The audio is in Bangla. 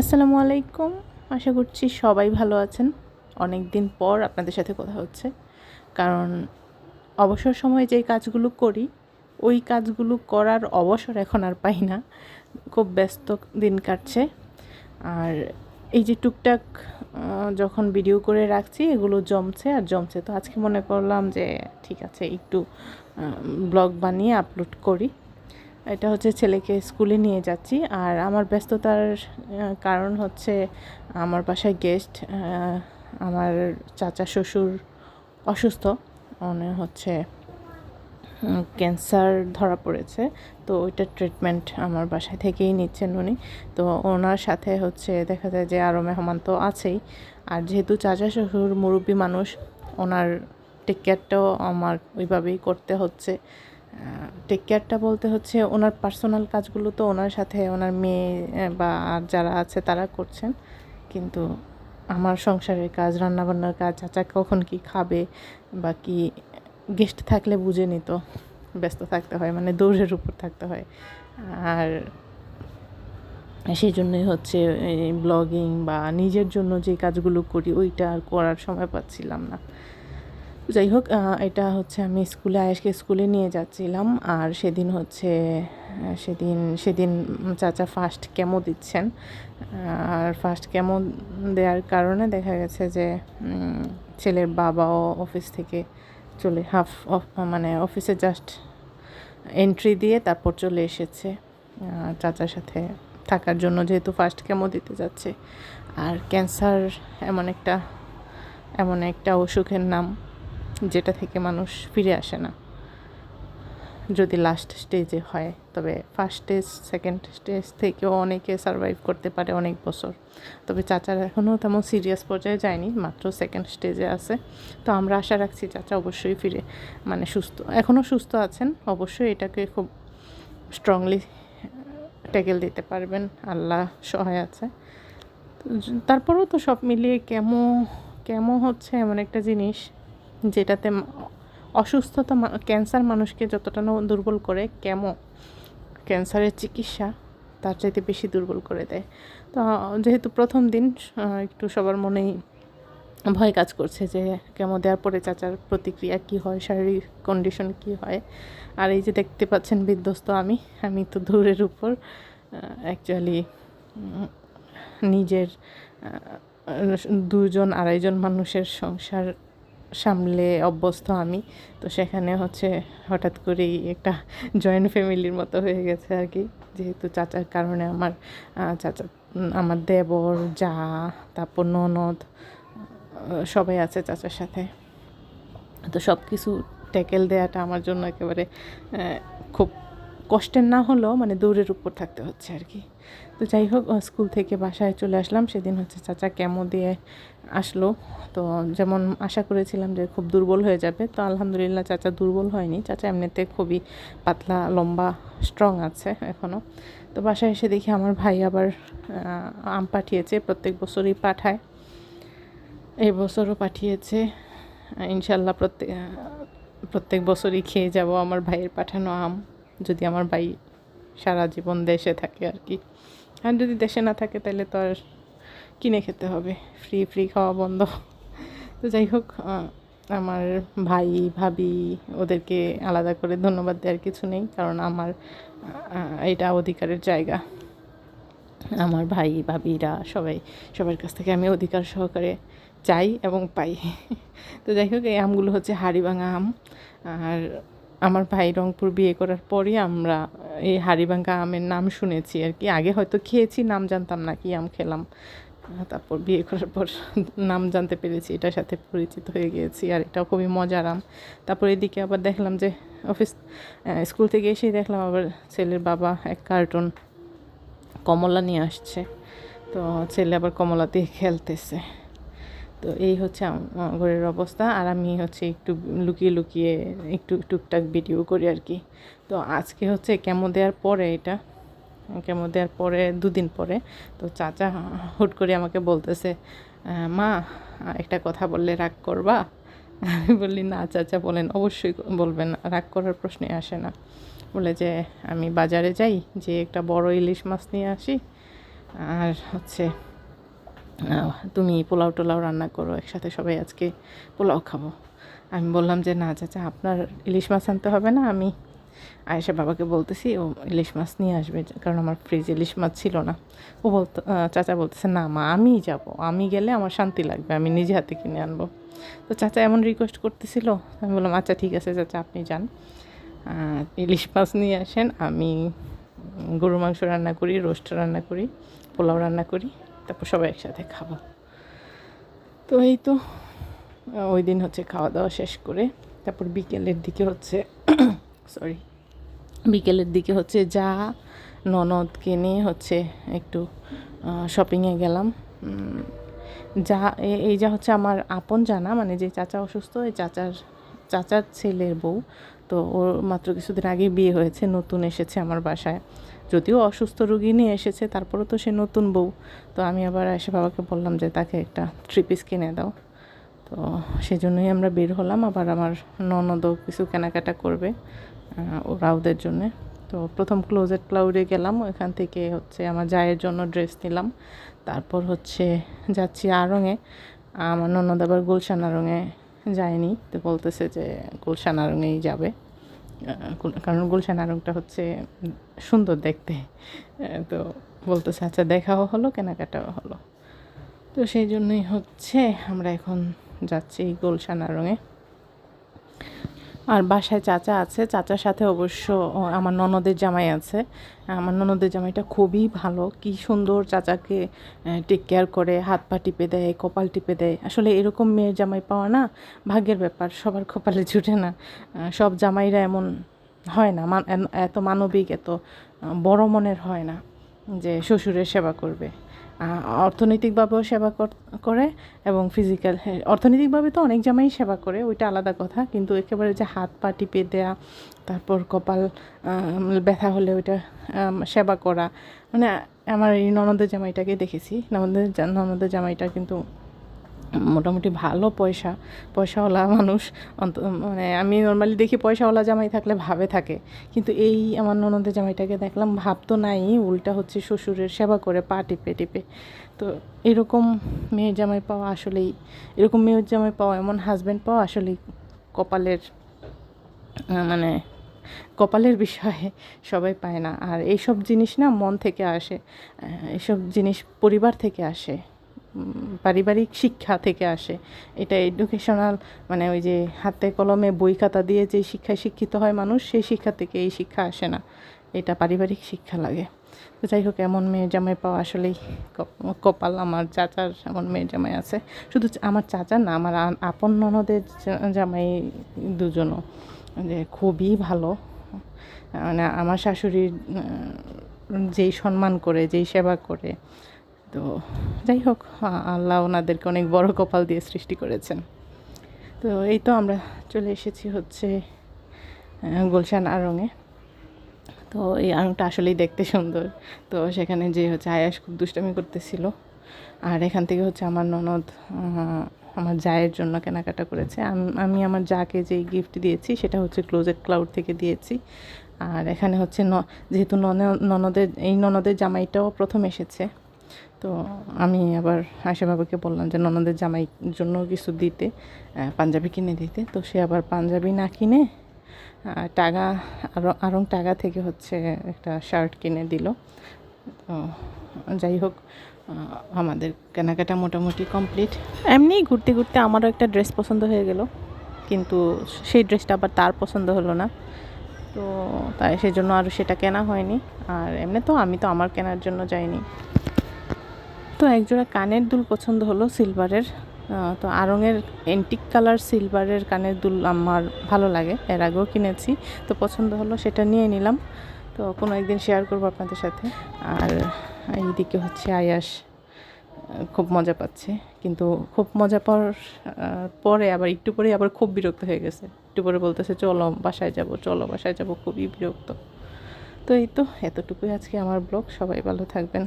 আসসালামু আলাইকুম। আশা করছি সবাই ভালো আছেন। অনেক দিন পর আপনাদের সাথে কথা হচ্ছে। কারণ অবসর সময়ে যেই কাজগুলো করি, ওই কাজগুলো করার অবসর এখন আর পাই না। খুব ব্যস্ত দিন কাটছে। আর এই যে টুকটাক যখন ভিডিও করে রাখছি, এগুলো জমছে আর জমছে। তো আজকে মনে করলাম যে ঠিক আছে, একটু ব্লগ বানিয়ে আপলোড করি। এটা হচ্ছে ছেলেকে স্কুলে নিয়ে যাচ্ছি। আর আমার ব্যস্ততার কারণ হচ্ছে আমার বাসায় গেস্ট আমার চাচা শ্বশুর অসুস্থ। উনি হচ্ছে ক্যান্সার ধরা পড়েছে। তো ওইটার ট্রিটমেন্ট আমার বাসায় থেকেই নিচ্ছেন উনি। তো ওনার সাথে হচ্ছে দেখা যায় যে আরও মেহমান তো আছেই। আর যেহেতু চাচা শ্বশুর মুরব্বী মানুষ, ওনার টেক কেয়ারটাও আমার ওইভাবেই করতে হচ্ছে। টেক কেয়ারটা বলতে হচ্ছে ওনার পার্সোনাল কাজগুলো তো ওনার সাথে ওনার মেয়ে বা আর যারা আছে তারা করছেন। কিন্তু আমার সংসারের কাজ, রান্নাবান্নার কাজ, চাচা কখন কি খাবে বা কি গেস্ট থাকলে বুঝে নিত, ব্যস্ত থাকতে হয় মানে দৌড়ের উপর থাকতে হয়। আর সেই জন্যই হচ্ছে ব্লগিং বা নিজের জন্য যে কাজগুলো করি, ওইটা আর করার সময় পাচ্ছিলাম না। যাই হোক এটা হচ্ছে আমি স্কুলে, আয়েশকে স্কুলে নিয়ে যাচ্ছিলাম। আর সেদিন হচ্ছে সেদিন সেদিন চাচা ফার্স্ট কেমো দিচ্ছেন। আর ফার্স্ট কেমো দেওয়ার কারণে দেখা গেছে যে ছেলের বাবাও অফিস থেকে চলে হাফ অফ মানে অফিসে জাস্ট এন্ট্রি দিয়ে তারপর চলে এসেছে। চাচার সাথে থাকার জন্য যেহেতু ফার্স্ট কেমো দিতে যাচ্ছে। আর ক্যান্সার এমন একটা এমন একটা অসুখের নাম। যেটা থেকে মানুষ ফিরে আসে না। যদি লাস্ট স্টেজে হয়, তবে ফার্স্ট স্টেজ সেকেন্ড স্টেজ থেকেও অনেকে সারভাইভ করতে পারে অনেক বছর। তবে চাচার এখনও তেমন সিরিয়াস পর্যায়ে যায়নি, মাত্র সেকেন্ড স্টেজে আছে। তো আমরা আশা রাখছি চাচা অবশ্যই ফিরে মানে সুস্থ, এখনও সুস্থ আছেন। অবশ্যই এটাকে খুব স্ট্রংলি ট্যাকেল দিতে পারবেন। আল্লাহ সহায় আছে। তারপরেও তো সব মিলিয়ে কেমো কেমো হচ্ছে এমন একটা জিনিস। যেটাতে অসুস্থতা ক্যান্সার মানুষকে যতটা না দুর্বল করে, কেমো, ক্যান্সারের চিকিৎসা তার চাইতে বেশি দুর্বল করে দেয়। তো, যেহেতু প্রথম দিন একটু সবার মনেই ভয় কাজ করছে যে, কেমো দেওয়ার পরে চাচার প্রতিক্রিয়া কি হয়, শারীরিক কন্ডিশন কি হয়। আর এই যে দেখতে পাচ্ছেন বিধ্বস্ত আমি আমি তো দূরের উপর অ্যাকচুয়ালি নিজের দুজন, আড়াইজন মানুষের সংসার সামলে অভ্যস্ত আমি। তো সেখানে হচ্ছে হঠাৎ করেই একটা জয়েন্ট ফ্যামিলির মতো হয়ে গেছে আর কি। যেহেতু চাচার কারণে আমার চাচা আমার দেবর, যা, তারপর ননদ সবাই আছে চাচার সাথে। তো সব কিছু ট্যাকেল দেওয়াটা আমার জন্য একেবারে খুব কষ্টের না হলেও মানে দৌড়ের উপর থাকতে হচ্ছে আর কি। তো যাই হোক স্কুল থেকে বাসায় চলে আসলাম। সেদিন হচ্ছে চাচা কেমো দিয়ে আসলো। তো যেমন আশা করেছিলাম যে খুব দুর্বল হয়ে যাবে, তো আলহামদুলিল্লাহ চাচা দুর্বল হয়নি। চাচা এমনিতে খুবই পাতলা, লম্বা স্ট্রং আছে এখনও তো বাসায় এসে দেখি আমার ভাই আবার আম পাঠিয়েছে, প্রত্যেক বছরই পাঠায়। এই বছরও পাঠিয়েছে। ইনশাল্লাহ প্রত্যেক প্রত্যেক বছরই খেয়ে যাব আমার ভাইয়ের পাঠানো আম। যদি আমার ভাই সারা জীবন দেশে থাকে আর কি। আর যদি দেশে না থাকে, তাহলে তো আর কিনে খেতে হবে। ফ্রি ফ্রি খাওয়া বন্ধ। তো যাই হোক আমার ভাই, ভাবি ওদেরকে আলাদা করে ধন্যবাদ দেওয়ার কিছু নেই, কারণ আমার এটা অধিকারের জায়গা। আমার ভাই, ভাবিরা সবাই, সবার কাছ থেকে আমি অধিকার সহকারে চাই এবং পাই। তো যাই হোক, এই আমগুলো হচ্ছে হাড়িভাঙা আম। আর আমার ভাই রংপুর বিয়ে করার পরই আমরা এই হাড়িভাঙা আমের নাম শুনেছি আর কি। আগে হয়তো খেয়েছি, নাম জানতাম না কি আম খেলাম। তারপর বিয়ে করার পর নাম জানতে পেরেছি, এটার সাথে পরিচিত হয়ে গিয়েছি আর এটাও খুবই মজার আম। তারপর এদিকে আবার দেখলাম যে অফিস স্কুল থেকে এসেই দেখলাম আবার ছেলের বাবা এক কার্টুন কমলা নিয়ে আসছে। তো ছেলে আবার কমলা দিয়ে খেলতেছে। তো এই হচ্ছে আমার ঘরের অবস্থা। আর আমি হচ্ছে একটু লুকিয়ে লুকিয়ে একটু টুকটাক ভিডিও করি আর কি। তো আজকে হচ্ছে কেমো দেওয়ার পরে এটা? কেমো দেওয়ার পরে, দুদিন পরে। তো চাচা হুট করে আমাকে বলতেছে মা, একটা কথা বললে রাগ করবা? আমি বললি, না চাচা, বলেন। অবশ্যই বলবেন। রাগ করার প্রশ্নে আসে না। বলে যে, আমি বাজারে যাই যে একটা বড় ইলিশ মাছ নিয়ে আসি। আর হচ্ছে তুমি পোলাও টোলাও রান্না করো, একসাথে সবাই আজকে পোলাও খাব। আমি বললাম যে, না, চাচা, আপনার ইলিশ মাছ আনতে হবে না, আমি আয়েশা বাবাকে বলতেছি, ও ইলিশ মাছ নিয়ে আসবে, কারণ আমার ফ্রিজ ইলিশ মাছ ছিল না। ও বলতো চাচা বলতেছে, না, মা, আমিই যাব, আমি গেলে আমার শান্তি লাগবে, আমি নিজে হাতে কিনে আনব। তো চাচা এমন রিকোয়েস্ট করতেছিল, আমি বললাম আচ্ছা ঠিক আছে, চাচা, আপনি যান। ইলিশ মাছ নিয়ে আসেন, আমি গরুর মাংস রান্না করি, রোস্ট রান্না করি, পোলাও রান্না করি তারপর সবাই একসাথে খাব। তো এই তো ওই দিন হচ্ছে খাওয়া দাওয়া শেষ করে, তারপর বিকেলের দিকে হচ্ছে সরি বিকেলের দিকে হচ্ছে যা ননদকে নিয়ে হচ্ছে একটু শপিংয়ে গেলাম। যা এই যা হচ্ছে আমার আপন জানা মানে যে চাচা অসুস্থ, এই চাচার চাচার ছেলের বউ। তো ওর মাত্র কিছুদিন আগে বিয়ে হয়েছে, নতুন এসেছে আমার বাসায়। যদিও অসুস্থ রুগী নিয়ে এসেছে তারপরেও তো সে নতুন বউ। তো আমি আবার এসে বাবাকে বললাম যে তাকে একটা থ্রি পিস কিনে দাও। তো সেই জন্যই আমরা বের হলাম আবার আমার ননদও কিছু কেনাকাটা করবে আহ, ওরা ওদের জন্যে। তো প্রথম ক্লোজেট ক্লাউডে গেলাম ওখান থেকে হচ্ছে আমার জায়ের জন্য ড্রেস নিলাম। তারপর হচ্ছে যাচ্ছি আড়ঙে আমার ননদ আবার গুলশান আড়ঙে যায়নি। তো বলতেছে যে গুলশান আড়ঙেই যাবে। কারণ গুলশান আরংটা হচ্ছে সুন্দর দেখতে। তো বলতেছে আচ্ছা দেখাও হলো, কেনাকাটাও হলো। তো সেই জন্যই হচ্ছে আমরা এখন যাচ্ছি গুলশান আড়ঙে আর বাসায় চাচা আছে। চাচার সাথে অবশ্য আমার ননদের জামাই আছে। আমার ননদের জামাইটা খুবই ভালো। কি সুন্দর চাচাকে টেক কেয়ার করে, হাত পা টিপে দেয়, কপাল টিপে দেয়। আসলে এরকম মেয়ের জামাই পাওয়া না ভাগ্যের ব্যাপার, সবার কপালে জুটে না। সব জামাইরা এমন হয় না এত মানবিক, এত বড় মনের হয় না যে শ্বশুরের সেবা করবে। অর্থনৈতিকভাবেও সেবা কর- এবং ফিজিক্যাল অর্থনৈতিকভাবে তো অনেক জামাই সেবা করে, ওইটা আলাদা কথা। কিন্তু একেবারে যে হাত পা টিপে দেয়া, তারপর কপাল ব্যথা হলে ওইটা সেবা করা। মানে আমার এই ননদের জামাইটাকে দেখেছি। ননদের ননদের জামাইটা কিন্তু মোটামুটি ভালো পয়সা পয়সাওয়ালা মানুষ অন্ত মানে আমি নর্মালি দেখি পয়সাওয়ালা জামাই থাকলে ভাবে থাকে। কিন্তু এই আমার ননদের জামাইটাকে দেখলাম ভাব তো নাই উল্টা হচ্ছে শ্বশুরের সেবা করে পা টিপে টিপে। তো এরকম মেয়ের জামাই পাওয়া আসলেই এরকম মেয়ের জামাই পাওয়া এমন হাজব্যান্ড পাওয়া আসলেই কপালের মানে কপালের বিষয়ে সবাই পায় না। আর এইসব জিনিস না মন থেকে আসে আহ, এইসব জিনিস পরিবার থেকে আসে। পারিবারিক শিক্ষা থেকে আসে। এটা এডুকেশনাল মানে ওই যে হাতে কলমে বই খাতা দিয়ে যে শিক্ষায় শিক্ষিত হয় মানুষ, সেই শিক্ষা থেকে এই শিক্ষা আসে না। এটা পারিবারিক শিক্ষা লাগে। তো যাই হোক, এমন মেয়ে জামাই পাওয়া আসলেই কপাল আমার চাচার এমন মেয়ে জামাই আছে। শুধু আমার চাচা না, আমার আপন ননদের জামাই দুজনও। যে খুবই ভালো। মানে আমার শাশুড়ির যেই সম্মান করে, যেই সেবা করে তো যাই হোক, আল্লাহ ওনাদেরকে অনেক বড় কপাল দিয়ে সৃষ্টি করেছেন। তো এই তো আমরা চলে এসেছি হচ্ছে গুলশান আরঙে তো এই আড়ংটা আসলেই দেখতে সুন্দর। তো সেখানে যে হচ্ছে আয়াস খুব দুষ্টামি করতেছিল। আর এখান থেকে হচ্ছে আমার ননদ আমার জায়ের জন্য কেনাকাটা করেছে। আমি আমার যাকে যে গিফট দিয়েছি, সেটা হচ্ছে ক্লোজেট ক্লাউড থেকে দিয়েছি। আর এখানে হচ্ছে ন যেহেতু নন- ননদের এই ননদের জামাইটাও প্রথম এসেছে। তো আমি আবার আশা বাবাকে বললাম যে ননদের জামাই জন্য কিছু দিতে পাঞ্জাবি কিনে দিতে। তো সে আবার পাঞ্জাবি না কিনে টাকা আরং টাকা থেকে হচ্ছে একটা শার্ট কিনে দিল। তো যাই হোক আমাদের কেনাকাটা মোটামুটি কমপ্লিট। এমনি ঘুরতে ঘুরতে আমারও একটা ড্রেস পছন্দ হয়ে গেল, কিন্তু সেই ড্রেসটা আবার তার পছন্দ হলো না। তো তাই সেই জন্য আর সেটা কেনা হয়নি। আর এমনি তো আমি তো আমার কেনার জন্য যাইনি। তো একজোড়া কানের দুল পছন্দ হলো সিলভারের। তো আড়ঙের এন্টিক কালার সিলভারের কানের দুল আমার ভালো লাগে, এর আগেও কিনেছি। তো পছন্দ হলো সেটা নিয়ে নিলাম। তো কোনো একদিন শেয়ার করব আপনাদের সাথে। আর এইদিকে হচ্ছে আয়াস খুব মজা পাচ্ছে। কিন্তু খুব মজা পাওয়ার পরে আবার একটু পরে আবার খুব বিরক্ত হয়ে গেছে। একটু পরে বলতেছে, চলো বাসায় যাব, চলো বাসায় যাব। খুবই বিরক্ত। তো এই তো, এতটুকুই আজকে আমার ব্লগ। সবাই ভালো থাকবেন।